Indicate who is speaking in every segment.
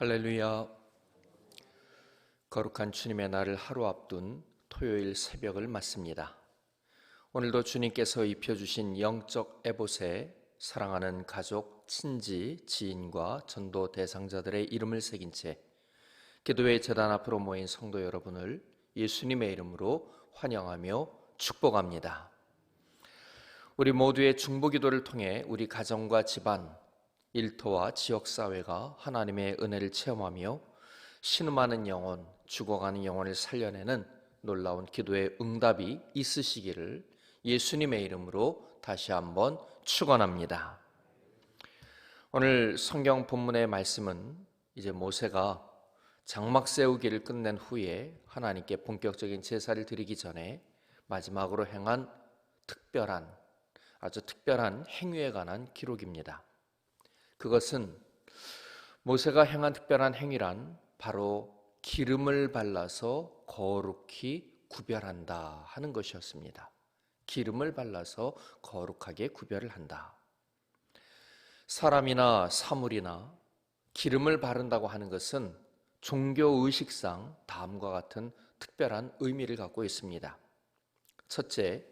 Speaker 1: 할렐루야. 거룩한 주님의 날을 하루 앞둔 토요일 새벽을 맞습니다. 오늘도 주님께서 입혀주신 영적 에봇에 사랑하는 가족, 친지, 지인과 전도 대상자들의 이름을 새긴 채 기도회 재단 앞으로 모인 성도 여러분을 예수님의 이름으로 환영하며 축복합니다. 우리 모두의 중보 기도를 통해 우리 가정과 집안, 일터와 지역 사회가 하나님의 은혜를 체험하며 신음하는 영혼, 죽어가는 영혼을 살려내는 놀라운 기도의 응답이 있으시기를 예수님의 이름으로 다시 한번 축원합니다. 오늘 성경 본문의 말씀은 이제 모세가 장막 세우기를 끝낸 후에 하나님께 본격적인 제사를 드리기 전에 마지막으로 행한 특별한 아주 특별한 행위에 관한 기록입니다. 그것은 모세가 행한 특별한 행위란 바로 기름을 발라서 거룩히 구별한다 하는 것이었습니다. 기름을 발라서 거룩하게 구별을 한다. 사람이나 사물이나 기름을 바른다고 하는 것은 종교 의식상 다음과 같은 특별한 의미를 갖고 있습니다. 첫째,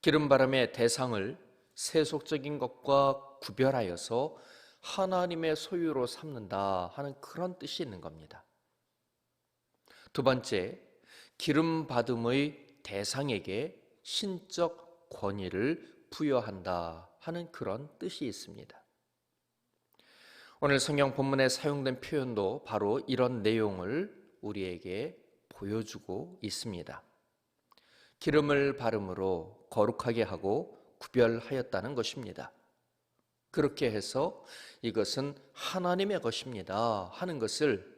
Speaker 1: 기름 바름의 대상을 세속적인 것과 구별하여서 하나님의 소유로 삼는다 하는 그런 뜻이 있는 겁니다. 두 번째, 기름 받음의 대상에게 신적 권위를 부여한다 하는 그런 뜻이 있습니다. 오늘 성경 본문에 사용된 표현도 바로 이런 내용을 우리에게 보여주고 있습니다. 기름을 바름으로 거룩하게 하고 구별하였다는 것입니다. 그렇게 해서 이것은 하나님의 것입니다 하는 것을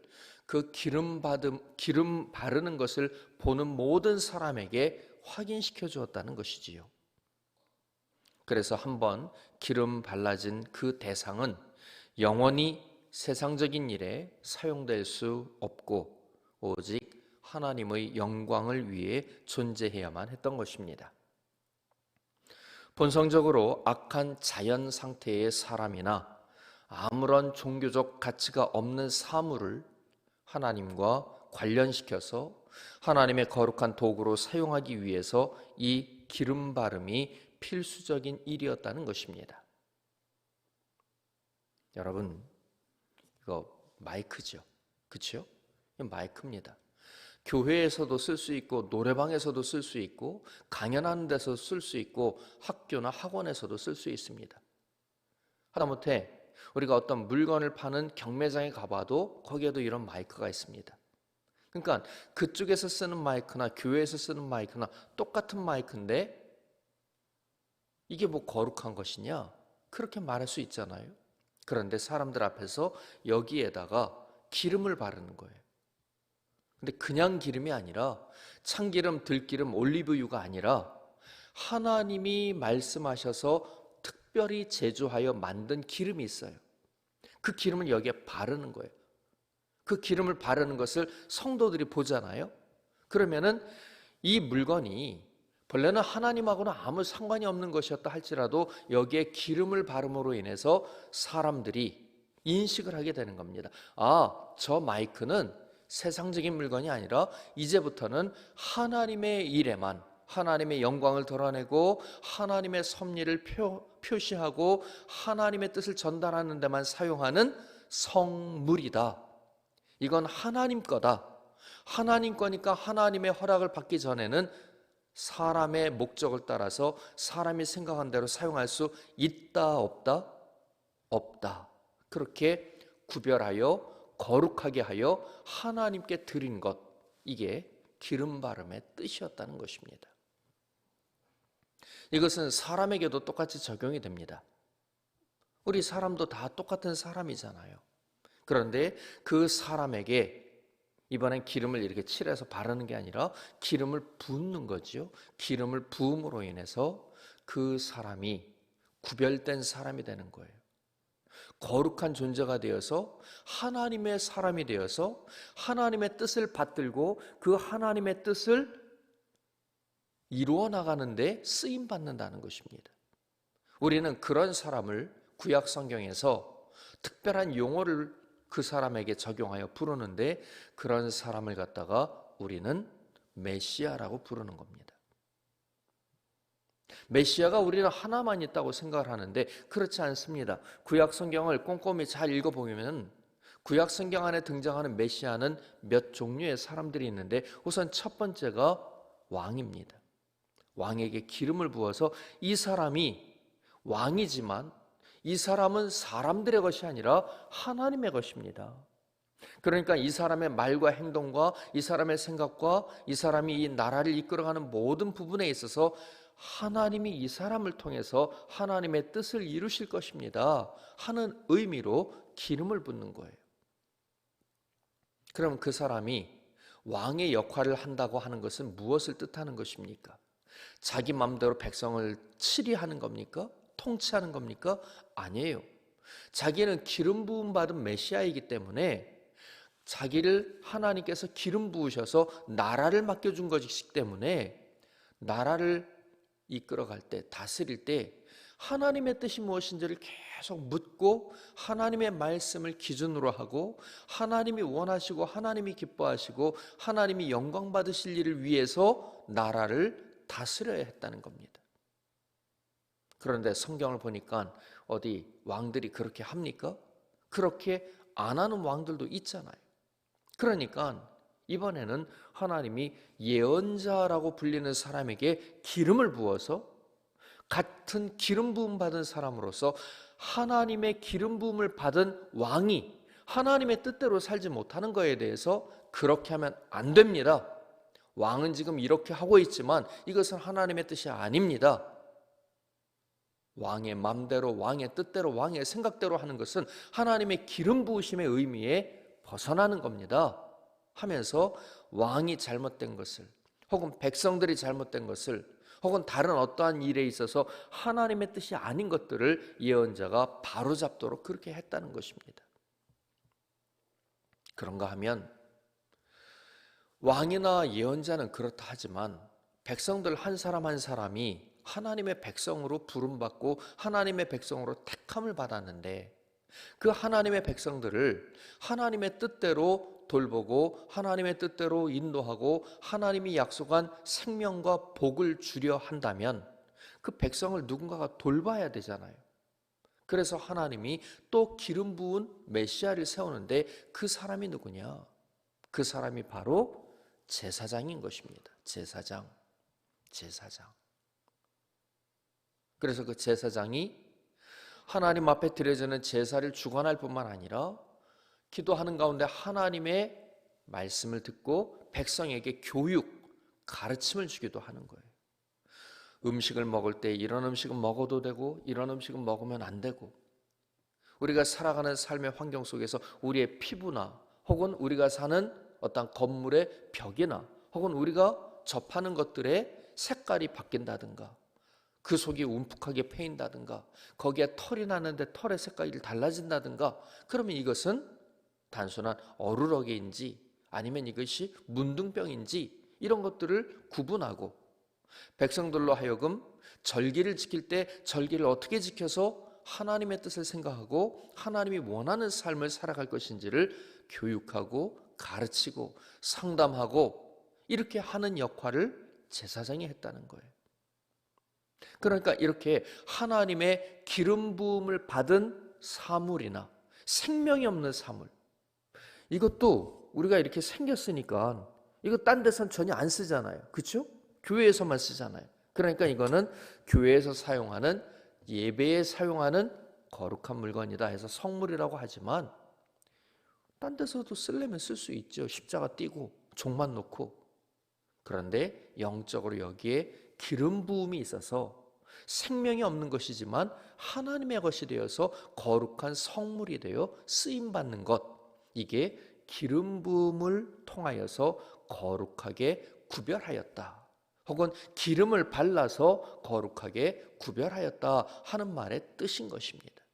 Speaker 1: 그 기름 받음 기름 바르는 것을 보는 모든 사람에게 확인시켜 주었다는 것이지요. 그래서 한번 기름 발라진 그 대상은 영원히 세상적인 일에 사용될 수 없고 오직 하나님의 영광을 위해 존재해야만 했던 것입니다. 본성적으로 악한 자연 상태의 사람이나 아무런 종교적 가치가 없는 사물을 하나님과 관련시켜서 하나님의 거룩한 도구로 사용하기 위해서 이 기름 바름이 필수적인 일이었다는 것입니다. 여러분, 이거 마이크죠? 그렇죠? 마이크입니다. 교회에서도 쓸 수 있고 노래방에서도 쓸 수 있고 강연하는 데서 쓸 수 있고 학교나 학원에서도 쓸 수 있습니다. 하다못해 우리가 어떤 물건을 파는 경매장에 가봐도 거기에도 이런 마이크가 있습니다. 그러니까 그쪽에서 쓰는 마이크나 교회에서 쓰는 마이크나 똑같은 마이크인데 이게 뭐 거룩한 것이냐? 그렇게 말할 수 있잖아요. 그런데 사람들 앞에서 여기에다가 기름을 바르는 거예요. 근데 그냥 기름이 아니라 참기름, 들기름, 올리브유가 아니라 하나님이 말씀하셔서 특별히 제조하여 만든 기름이 있어요. 그 기름을 여기에 바르는 거예요. 그 기름을 바르는 것을 성도들이 보잖아요. 그러면은 이 물건이 본래는 하나님하고는 아무 상관이 없는 것이었다 할지라도 여기에 기름을 바름으로 인해서 사람들이 인식을 하게 되는 겁니다. 아, 저 마이크는 세상적인 물건이 아니라 이제부터는 하나님의 일에만 하나님의 영광을 드러내고 하나님의 섭리를 표, 표시하고 하나님의 뜻을 전달하는 데만 사용하는 성물이다. 이건 하나님 거다. 하나님 거니까 하나님의 허락을 받기 전에는 사람의 목적을 따라서 사람이 생각한 대로 사용할 수 있다 없다 없다. 그렇게 구별하여 거룩하게 하여 하나님께 드린 것 이게 기름 바름의 뜻이었다는 것입니다. 이것은 사람에게도 똑같이 적용이 됩니다. 우리 사람도 다 똑같은 사람이잖아요. 그런데 그 사람에게 이번엔 기름을 이렇게 칠해서 바르는 게 아니라 기름을 붓는 거죠. 기름을 부음으로 인해서 그 사람이 구별된 사람이 되는 거예요. 거룩한 존재가 되어서 하나님의 사람이 되어서 하나님의 뜻을 받들고 그 하나님의 뜻을 이루어 나가는데 쓰임 받는다는 것입니다. 우리는 그런 사람을 구약 성경에서 특별한 용어를 그 사람에게 적용하여 부르는데 그런 사람을 갖다가 우리는 메시아라고 부르는 겁니다. 메시아가 우리는 하나만 있다고 생각을 하는데 그렇지 않습니다. 구약 성경을 꼼꼼히 잘 읽어보면 구약 성경 안에 등장하는 메시아는 몇 종류의 사람들이 있는데 우선 첫 번째가 왕입니다. 왕에게 기름을 부어서 이 사람이 왕이지만 이 사람은 사람들의 것이 아니라 하나님의 것입니다. 그러니까 이 사람의 말과 행동과 이 사람의 생각과 이 사람이 이 나라를 이끌어가는 모든 부분에 있어서 하나님이 이 사람을 통해서 하나님의 뜻을 이루실 것입니다. 하는 의미로 기름을 붓는 거예요. 그럼 그 사람이 왕의 역할을 한다고 하는 것은 무엇을 뜻하는 것입니까? 자기 마음대로 백성을 치리하는 겁니까? 통치하는 겁니까? 아니에요. 자기는 기름 부음 받은 메시아이기 때문에 자기를 하나님께서 기름 부으셔서 나라를 맡겨준 것이기 때문에 나라를 이끌어갈 때, 다스릴 때 하나님의 뜻이 무엇인지를 계속 묻고 하나님의 말씀을 기준으로 하고 하나님이 원하시고 하나님이 기뻐하시고 하나님이 영광 받으실 일을 위해서 나라를 다스려야 했다는 겁니다. 그런데 성경을 보니까 어디 왕들이 그렇게 합니까? 그렇게 안 하는 왕들도 있잖아요. 그러니까 이번에는 하나님이 예언자라고 불리는 사람에게 기름을 부어서 같은 기름 부음 받은 사람으로서 하나님의 기름 부음을 받은 왕이 하나님의 뜻대로 살지 못하는 것에 대해서 그렇게 하면 안 됩니다. 왕은 지금 이렇게 하고 있지만 이것은 하나님의 뜻이 아닙니다. 왕의 맘대로 왕의 뜻대로 왕의 생각대로 하는 것은 하나님의 기름 부으심의 의미에 벗어나는 겁니다. 하면서 왕이 잘못된 것을 혹은 백성들이 잘못된 것을 혹은 다른 어떠한 일에 있어서 하나님의 뜻이 아닌 것들을 예언자가 바로잡도록 그렇게 했다는 것입니다. 그런가 하면 왕이나 예언자는 그렇다 하지만 백성들 한 사람 한 사람이 하나님의 백성으로 부름받고 하나님의 백성으로 택함을 받았는데 그 하나님의 백성들을 하나님의 뜻대로 돌보고 하나님의 뜻대로 인도하고 하나님이 약속한 생명과 복을 주려 한다면 그 백성을 누군가가 돌봐야 되잖아요. 그래서 하나님이 또 기름 부은 메시아를 세우는데 그 사람이 누구냐? 그 사람이 바로 제사장인 것입니다. 제사장. 제사장. 그래서 그 제사장이 하나님 앞에 드려지는 제사를 주관할 뿐만 아니라 기도하는 가운데 하나님의 말씀을 듣고 백성에게 교육, 가르침을 주기도 하는 거예요. 음식을 먹을 때 이런 음식은 먹어도 되고 이런 음식은 먹으면 안 되고 우리가 살아가는 삶의 환경 속에서 우리의 피부나 혹은 우리가 사는 어떤 건물의 벽이나 혹은 우리가 접하는 것들의 색깔이 바뀐다든가 그 속이 움푹하게 패인다든가 거기에 털이 나는데 털의 색깔이 달라진다든가 그러면 이것은 단순한 어루러기인지 아니면 이것이 문둥병인지 이런 것들을 구분하고 백성들로 하여금 절기를 지킬 때 절기를 어떻게 지켜서 하나님의 뜻을 생각하고 하나님이 원하는 삶을 살아갈 것인지를 교육하고 가르치고 상담하고 이렇게 하는 역할을 제사장이 했다는 거예요. 그러니까 이렇게 하나님의 기름 부음을 받은 사물이나 생명이 없는 사물 이것도 우리가 이렇게 생겼으니까 이거 딴 데선 전혀 안 쓰잖아요. 그렇죠? 교회에서만 쓰잖아요. 그러니까 이거는 교회에서 사용하는 예배에 사용하는 거룩한 물건이다 해서 성물이라고 하지만 딴 데서도 쓸려면 쓸 수 있죠. 십자가 띄고 종만 놓고 그런데 영적으로 여기에 기름 부음이 있어서 생명이 없는 것이지만 하나님의 것이 되어서 거룩한 성물이 되어 쓰임 받는 것 이게 기름 부음을 통하여서 거룩하게 구별하였다. 혹은 기름을 발라서 거룩하게 구별하였다 하는 말의 뜻인 것입니다.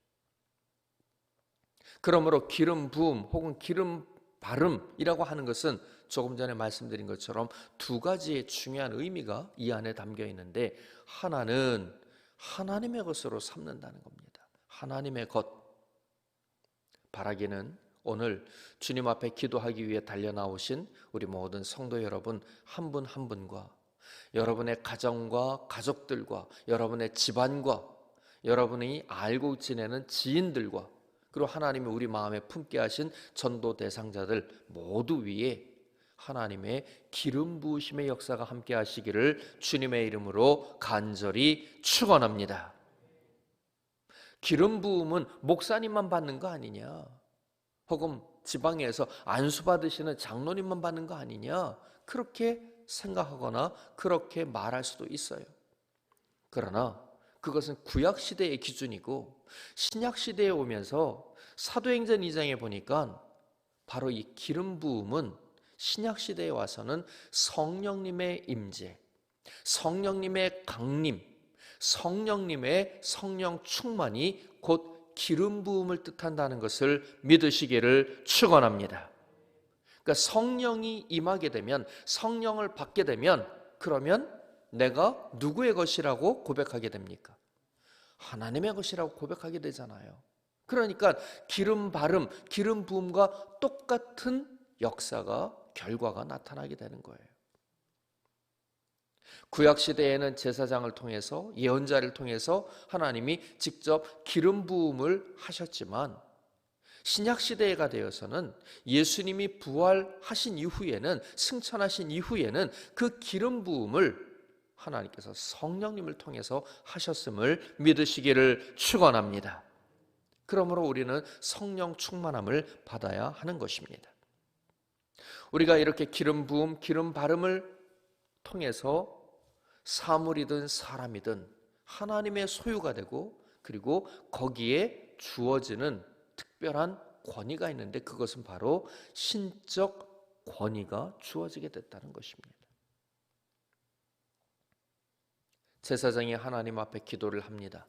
Speaker 1: 그러므로 기름 부음 혹은 기름 발음이라고 하는 것은 조금 전에 말씀드린 것처럼 두 가지의 중요한 의미가 이 안에 담겨 있는데 하나는 하나님의 것으로 삼는다는 겁니다. 하나님의 것. 바라기는 오늘 주님 앞에 기도하기 위해 달려 나오신 우리 모든 성도 여러분 한분한 분과 여러분의 가정과 가족들과 여러분의 집안과 여러분이 알고 지내는 지인들과 그리고 하나님이 우리 마음에 품게 하신 전도 대상자들 모두 위에 하나님의 기름 부으심의 역사가 함께 하시기를 주님의 이름으로 간절히 축원합니다. 기름 부음은 목사님만 받는 거 아니냐? 혹은 지방에서 안수 받으시는 장로님만 받는 거 아니냐? 그렇게 생각하거나 그렇게 말할 수도 있어요. 그러나 그것은 구약 시대의 기준이고 신약 시대에 오면서 사도행전 2장에 보니까 바로 이 기름 부음은 신약 시대에 와서는 성령님의 임재, 성령님의 강림, 성령님의 성령 충만이 곧 기름 부음을 뜻한다는 것을 믿으시기를 축원합니다. 그러니까 성령이 임하게 되면 성령을 받게 되면 그러면 내가 누구의 것이라고 고백하게 됩니까? 하나님의 것이라고 고백하게 되잖아요. 그러니까 기름 바름, 기름 부음과 똑같은 역사가 결과가 나타나게 되는 거예요. 구약 시대에는 제사장을 통해서 예언자를 통해서 하나님이 직접 기름 부음을 하셨지만 신약 시대가 되어서는 예수님이 부활하신 이후에는 승천하신 이후에는 그 기름 부음을 하나님께서 성령님을 통해서 하셨음을 믿으시기를 축원합니다. 그러므로 우리는 성령 충만함을 받아야 하는 것입니다. 우리가 이렇게 기름 부음, 기름 바름을 통해서 사물이든 사람이든 하나님의 소유가 되고 그리고 거기에 주어지는 특별한 권위가 있는데 그것은 바로 신적 권위가 주어지게 됐다는 것입니다. 제사장이 하나님 앞에 기도를 합니다.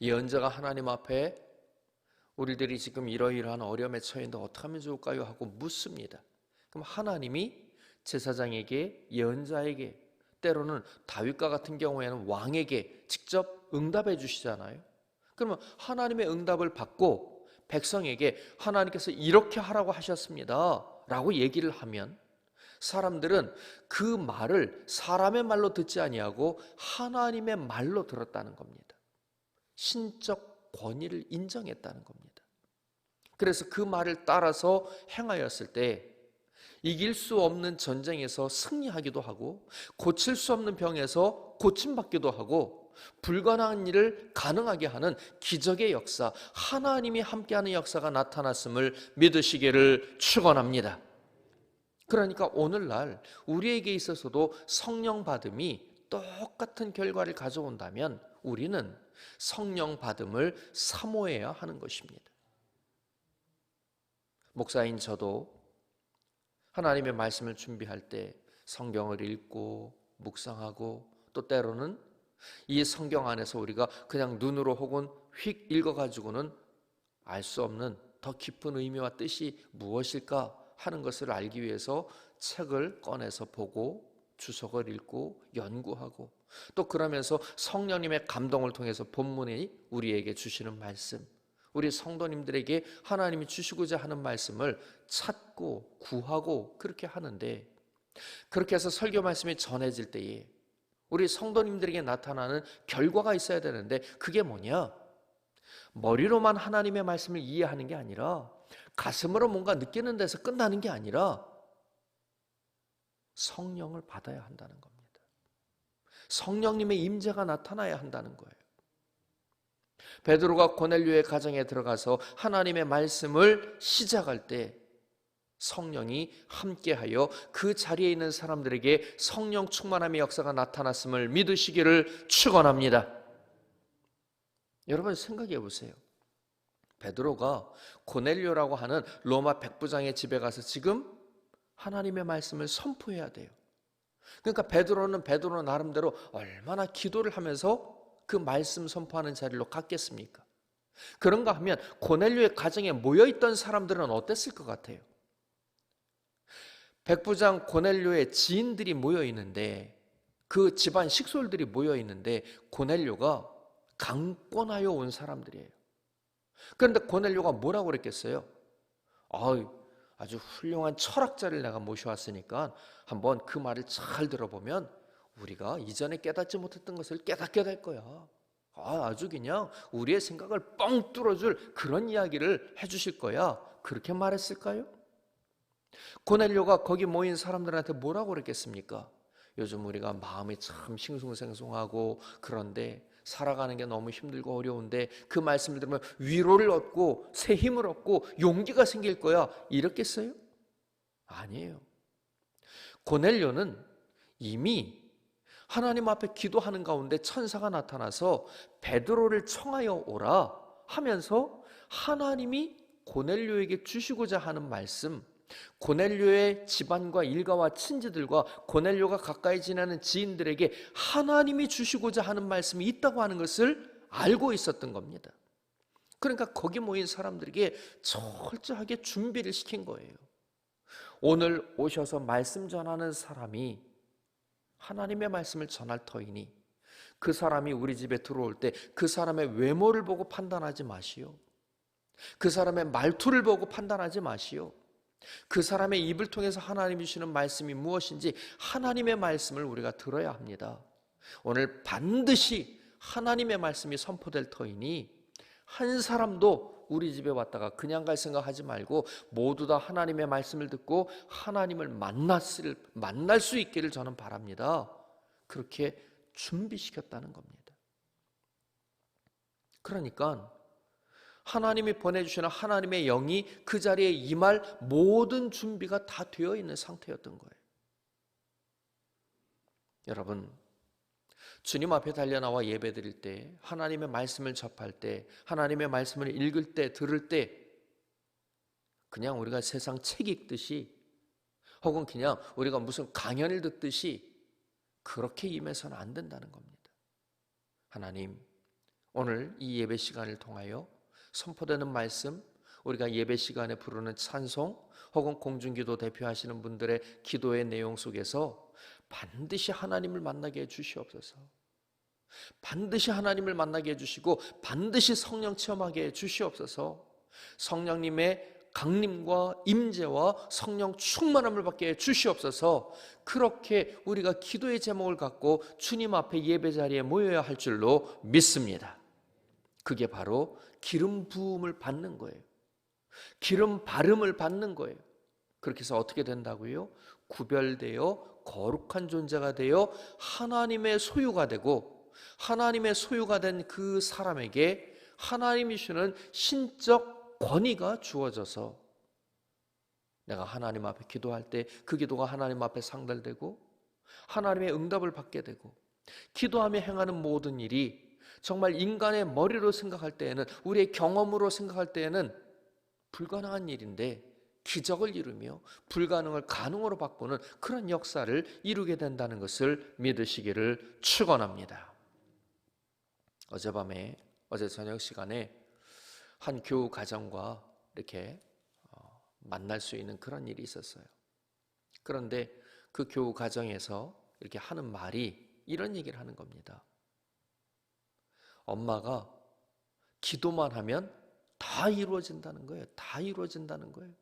Speaker 1: 예언자가 하나님 앞에 우리들이 지금 이러이러한 어려움에 처했는데 어떻게 하면 좋을까요? 하고 묻습니다. 그럼 하나님이 제사장에게 예언자에게 때로는 다윗과 같은 경우에는 왕에게 직접 응답해 주시잖아요. 그러면 하나님의 응답을 받고 백성에게 하나님께서 이렇게 하라고 하셨습니다. 라고 얘기를 하면 사람들은 그 말을 사람의 말로 듣지 아니하고 하나님의 말로 들었다는 겁니다. 신적 권위를 인정했다는 겁니다. 그래서 그 말을 따라서 행하였을 때 이길 수 없는 전쟁에서 승리하기도 하고 고칠 수 없는 병에서 고침받기도 하고 불가능한 일을 가능하게 하는 기적의 역사, 하나님이 함께하는 역사가 나타났음을 믿으시기를 축원합니다. 그러니까 오늘날 우리에게 있어서도 성령 받음이 똑같은 결과를 가져온다면 우리는 성령 받음을 사모해야 하는 것입니다. 목사인 저도 하나님의 말씀을 준비할 때 성경을 읽고 묵상하고 또 때로는 이 성경 안에서 우리가 그냥 눈으로 혹은 휙 읽어가지고는 알 수 없는 더 깊은 의미와 뜻이 무엇일까 하는 것을 알기 위해서 책을 꺼내서 보고 주석을 읽고 연구하고 또 그러면서 성령님의 감동을 통해서 본문이 우리에게 주시는 말씀 우리 성도님들에게 하나님이 주시고자 하는 말씀을 찾고 구하고 그렇게 하는데 그렇게 해서 설교 말씀이 전해질 때에 우리 성도님들에게 나타나는 결과가 있어야 되는데 그게 뭐냐? 머리로만 하나님의 말씀을 이해하는 게 아니라 가슴으로 뭔가 느끼는 데서 끝나는 게 아니라 성령을 받아야 한다는 겁니다. 성령님의 임재가 나타나야 한다는 거예요. 베드로가 고넬료의 가정에 들어가서 하나님의 말씀을 시작할 때 성령이 함께하여 그 자리에 있는 사람들에게 성령 충만함의 역사가 나타났음을 믿으시기를 축원합니다. 여러분 생각해 보세요. 베드로가 고넬료라고 하는 로마 백부장의 집에 가서 지금 하나님의 말씀을 선포해야 돼요. 그러니까 베드로는 베드로 나름대로 얼마나 기도를 하면서 그 말씀 선포하는 자리로 갔겠습니까? 그런가 하면 고넬료의 가정에 모여 있던 사람들은 어땠을 것 같아요? 백부장 고넬료의 지인들이 모여 있는데 그 집안 식솔들이 모여 있는데 고넬료가 강권하여 온 사람들이에요. 그런데 고넬료가 뭐라고 그랬겠어요? 아유, 아주 훌륭한 철학자를 내가 모셔왔으니까 한번 그 말을 잘 들어보면 우리가 이전에 깨닫지 못했던 것을 깨닫게 될 거야. 아, 아주 그냥 우리의 생각을 뻥 뚫어줄 그런 이야기를 해주실 거야. 그렇게 말했을까요? 고넬료가 거기 모인 사람들한테 뭐라고 그랬겠습니까? 요즘 우리가 마음이 참 싱숭생숭하고 그런데 살아가는 게 너무 힘들고 어려운데 그 말씀을 들으면 위로를 얻고 새 힘을 얻고 용기가 생길 거야. 이렇겠어요? 아니에요. 고넬료는 이미 하나님 앞에 기도하는 가운데 천사가 나타나서 베드로를 청하여 오라 하면서 하나님이 고넬료에게 주시고자 하는 말씀 고넬료의 집안과 일가와 친지들과 고넬료가 가까이 지내는 지인들에게 하나님이 주시고자 하는 말씀이 있다고 하는 것을 알고 있었던 겁니다. 그러니까 거기 모인 사람들에게 철저하게 준비를 시킨 거예요. 오늘 오셔서 말씀 전하는 사람이 하나님의 말씀을 전할 터이니 그 사람이 우리 집에 들어올 때 그 사람의 외모를 보고 판단하지 마시오. 그 사람의 말투를 보고 판단하지 마시오. 그 사람의 입을 통해서 하나님이 주시는 말씀이 무엇인지 하나님의 말씀을 우리가 들어야 합니다. 오늘 반드시 하나님의 말씀이 선포될 터이니 한 사람도 우리 집에 왔다가 그냥 갈 생각하지 말고 모두 다 하나님의 말씀을 듣고 하나님을 만났을 만날 수 있기를 저는 바랍니다. 그렇게 준비시켰다는 겁니다. 그러니까 하나님이 보내주시는 하나님의 영이 그 자리에 임할 모든 준비가 다 되어 있는 상태였던 거예요. 여러분, 주님 앞에 달려 나와 예배 드릴 때, 하나님의 말씀을 접할 때, 하나님의 말씀을 읽을 때, 들을 때, 그냥 우리가 세상 책 읽듯이, 혹은 그냥 우리가 무슨 강연을 듣듯이, 그렇게 임해서는 안 된다는 겁니다. 하나님, 오늘 이 예배 시간을 통하여 선포되는 말씀, 우리가 예배 시간에 부르는 찬송, 혹은 공중기도 대표하시는 분들의 기도의 내용 속에서 반드시 하나님을 만나게 해 주시옵소서. 반드시 하나님을 만나게 해 주시고 반드시 성령 체험하게 해 주시옵소서. 성령님의 강림과 임재와 성령 충만함을 받게 해 주시옵소서. 그렇게 우리가 기도의 제목을 갖고 주님 앞에 예배 자리에 모여야 할 줄로 믿습니다. 그게 바로 기름 부음을 받는 거예요. 기름 바름을 받는 거예요. 그렇게 해서 어떻게 된다고요? 구별되어 거룩한 존재가 되어 하나님의 소유가 되고 하나님의 소유가 된 그 사람에게 하나님이 주는 신적 권위가 주어져서 내가 하나님 앞에 기도할 때 그 기도가 하나님 앞에 상달되고 하나님의 응답을 받게 되고 기도하며 행하는 모든 일이 정말 인간의 머리로 생각할 때에는 우리의 경험으로 생각할 때에는 불가능한 일인데 기적을 이루며 불가능을 가능으로 바꾸는 그런 역사를 이루게 된다는 것을 믿으시기를 축원합니다. 어젯밤에 어제 저녁 시간에 한 교우 가정과 이렇게 어, 만날 수 있는 그런 일이 있었어요. 그런데 그 교우 가정에서 이렇게 하는 말이 이런 얘기를 하는 겁니다. 엄마가 기도만 하면 다 이루어진다는 거예요. 다 이루어진다는 거예요.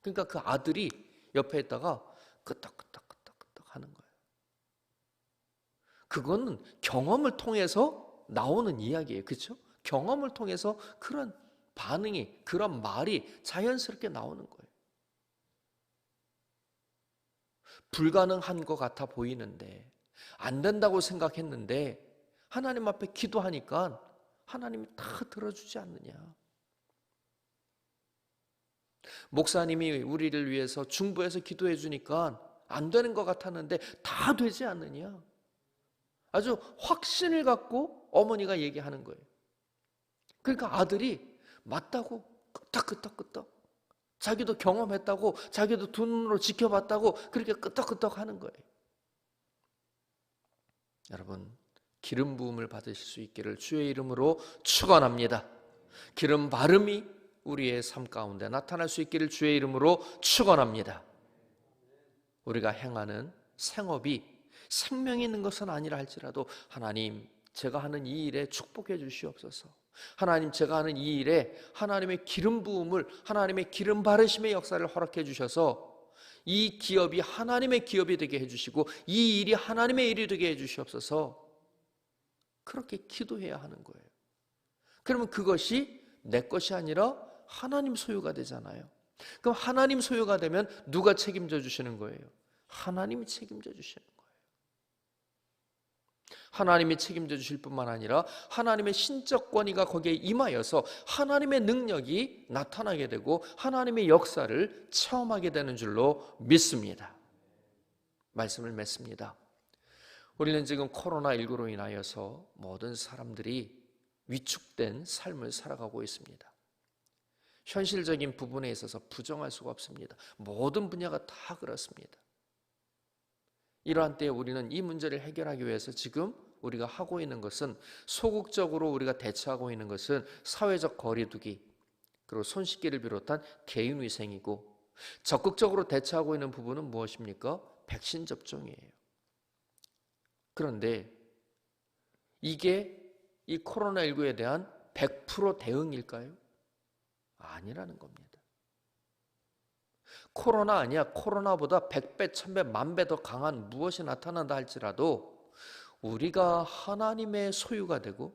Speaker 1: 그러니까 그 아들이 옆에 있다가 끄떡끄떡끄떡끄떡 하는 거예요. 그거는 경험을 통해서 나오는 이야기예요. 그렇죠? 경험을 통해서 그런 반응이 그런 말이 자연스럽게 나오는 거예요. 불가능한 것 같아 보이는데 안 된다고 생각했는데 하나님 앞에 기도하니까 하나님이 다 들어주지 않느냐. 목사님이 우리를 위해서 중부에서 기도해 주니까 안 되는 것 같았는데 다 되지 않느냐. 아주 확신을 갖고 어머니가 얘기하는 거예요. 그러니까 아들이 맞다고 끄떡끄떡끄떡. 자기도 경험했다고, 자기도 두 눈으로 지켜봤다고 그렇게 끄떡끄떡 하는 거예요. 여러분, 기름 부음을 받으실 수 있기를 주의 이름으로 축원합니다. 기름 바름이 우리의 삶 가운데 나타날 수 있기를 주의 이름으로 축원합니다. 우리가 행하는 생업이 생명이 있는 것은 아니라 할지라도 하나님 제가 하는 이 일에 축복해 주시옵소서. 하나님 제가 하는 이 일에 하나님의 기름 부음을 하나님의 기름 바르심의 역사를 허락해 주셔서 이 기업이 하나님의 기업이 되게 해 주시고 이 일이 하나님의 일이 되게 해 주시옵소서. 그렇게 기도해야 하는 거예요. 그러면 그것이 내 것이 아니라 하나님 소유가 되잖아요. 그럼 하나님 소유가 되면 누가 책임져 주시는 거예요? 하나님이 책임져 주시는 거예요. 하나님이 책임져 주실 뿐만 아니라 하나님의 신적 권위가 거기에 임하여서 하나님의 능력이 나타나게 되고 하나님의 역사를 체험하게 되는 줄로 믿습니다. 말씀을 맺습니다. 우리는 지금 코로나19로 인하여서 모든 사람들이 위축된 삶을 살아가고 있습니다. 현실적인 부분에 있어서 부정할 수가 없습니다. 모든 분야가 다 그렇습니다. 이러한 때에 우리는 이 문제를 해결하기 위해서 지금 우리가 하고 있는 것은 소극적으로 우리가 대처하고 있는 것은 사회적 거리두기 그리고 손 씻기를 비롯한 개인 위생이고 적극적으로 대처하고 있는 부분은 무엇입니까? 백신 접종이에요. 그런데 이게 이 코로나19에 대한 100% 대응일까요? 아니라는 겁니다. 코로나 아니야. 코로나보다 100배, 1000배, 만배 더 강한 무엇이 나타난다 할지라도 우리가 하나님의 소유가 되고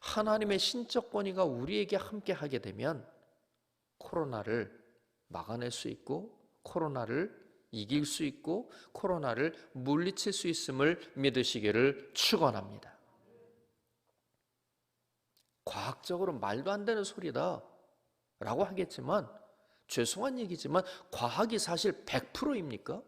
Speaker 1: 하나님의 신적 권위가 우리에게 함께 하게 되면 코로나를 막아낼 수 있고 코로나를 이길 수 있고 코로나를 물리칠 수 있음을 믿으시기를 축원합니다. 과학적으로 말도 안 되는 소리다 라고 하겠지만 죄송한 얘기지만 과학이 사실 100%입니까?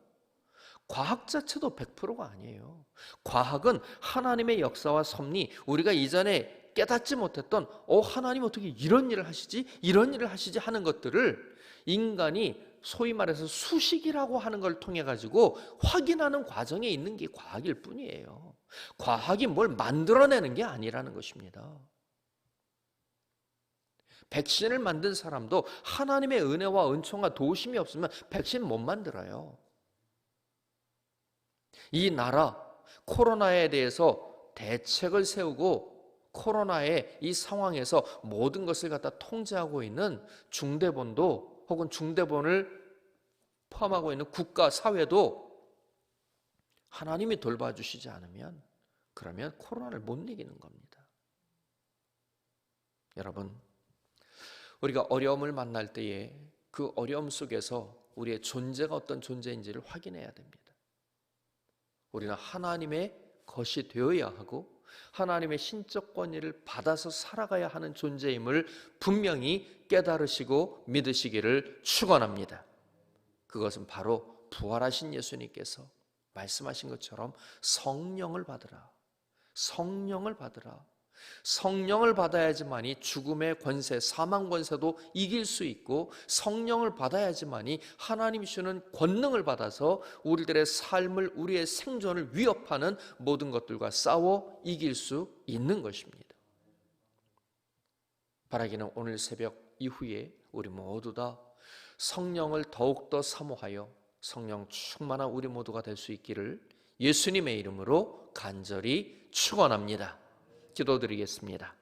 Speaker 1: 과학 자체도 100%가 아니에요. 과학은 하나님의 역사와 섭리, 우리가 이전에 깨닫지 못했던, 어, 하나님 어떻게 이런 일을 하시지? 이런 일을 하시지? 하는 것들을 인간이 소위 말해서 수식이라고 하는 걸 통해 가지고 확인하는 과정에 있는 게 과학일 뿐이에요. 과학이 뭘 만들어내는 게 아니라는 것입니다. 백신을 만든 사람도 하나님의 은혜와 은총과 도우심이 없으면 백신 못 만들어요. 이 나라 코로나에 대해서 대책을 세우고 코로나의 이 상황에서 모든 것을 갖다 통제하고 있는 중대본도 혹은 중대본을 포함하고 있는 국가 사회도 하나님이 돌봐주시지 않으면 그러면 코로나를 못 이기는 겁니다. 여러분 우리가 어려움을 만날 때에 그 어려움 속에서 우리의 존재가 어떤 존재인지를 확인해야 됩니다. 우리는 하나님의 것이 되어야 하고 하나님의 신적 권위를 받아서 살아가야 하는 존재임을 분명히 깨달으시고 믿으시기를 축원합니다. 그것은 바로 부활하신 예수님께서 말씀하신 것처럼 성령을 받으라. 성령을 받으라. 성령을 받아야지만이 죽음의 권세, 사망 권세도 이길 수 있고 성령을 받아야지만이 하나님 주는 권능을 받아서 우리들의 삶을 우리의 생존을 위협하는 모든 것들과 싸워 이길 수 있는 것입니다. 바라기는 오늘 새벽 이후에 우리 모두 다 성령을 더욱더 사모하여 성령 충만한 우리 모두가 될 수 있기를 예수님의 이름으로 간절히 축원합니다. 기도드리겠습니다.